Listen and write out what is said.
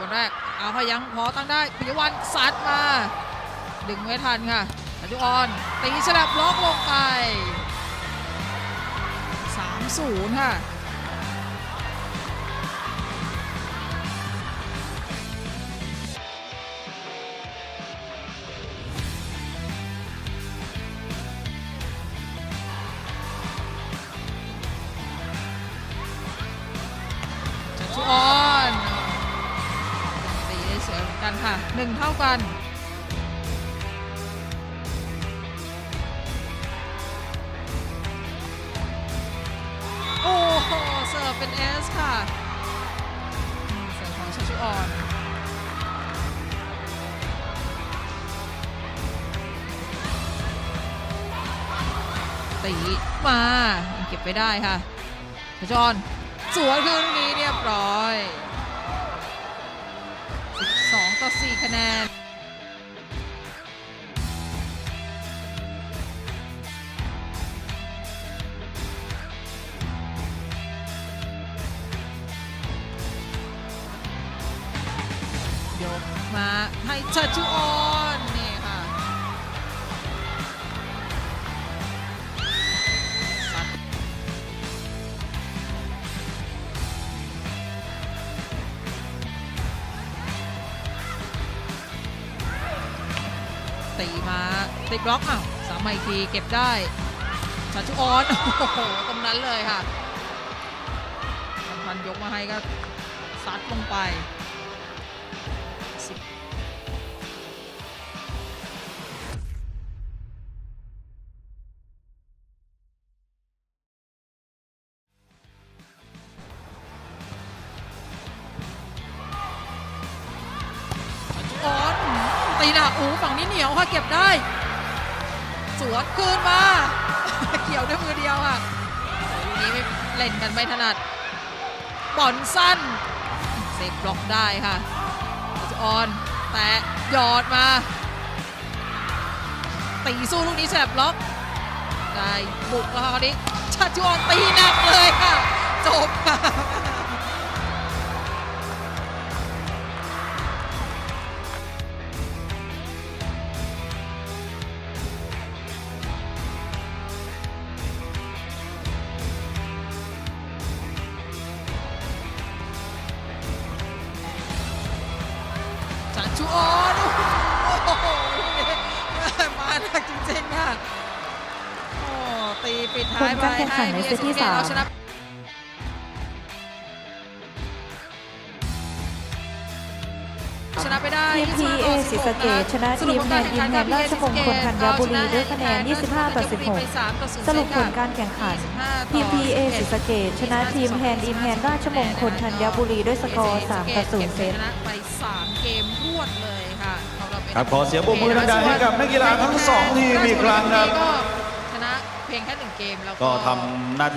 บอลแรก เอาพยังพอตั้งได้ปิยวันซัดมา ดึงไม่ทันค่ะอจุออนตีฉลับล็อกลงไป 3-0 ค่ะจัตุอ กันค่ะหนึ่งเท่ากัน โอ้โหเสิร์ฟเป็นเอสค่ะเสิร์ฟของชัชชุออนตีมาเก็บไปได้ค่ะชัชชุออนสวนคืนนี้เรียบร้อย ต่อ 4 คะแนน ยกมาให้ชัชชุโอ ตีมาติดบล็อกอ้าวสามมาอีกทีเก็บได้ชัชุออนโอ้โหตรงนั้นเลยค่ะพันพันยกมาให้ก็ซัดลงไป ตีหนักอู้ฝั่งนี้เหนียวค่ะเก็บได้ สวนคืนมาเกี่ยวด้วยมือเดียวค่ะลูกนี้ไม่เล่นกันไม่ถนัดบอลสั้นเซฟบล็อกได้ค่ะออนแต่หยอดมาตีสู้ลูกนี้แสบล็อกได้บุกแล้วค่ะคราวนี้ชัชออนตีหนักเลยค่ะ ชัชออนโอ้โหมาหนักจริงๆค่ะโอ้ตีปิดท้ายผลการแข่งขันในเซตที่ให้ PSK สามเอาชนะชนะไปได้ทีม25 PA ต่อศรีสะเกษ16ชนะทีมแทนอินแทนราชมงคลธัญบุรีด้วยคะแนน 25 ต่อ 16 สรุปผลการแข่งขันทีม PA ศรีสะเกษชนะทีมแทนอินแทนราชมงคลธัญบุรีด้วยสกอร์ 3 ต่อ 0 เซต ชนะไป3เกมรวดเลยค่ะสำหเป็นครับขอเสียงปรบมือดังๆให้กับนักกีฬาทั้งสองทีมอีกครั้งครับ ก็ชนะเพียงแค่หนึ่งเกมแล้วก็ ก็ทำหน้าที่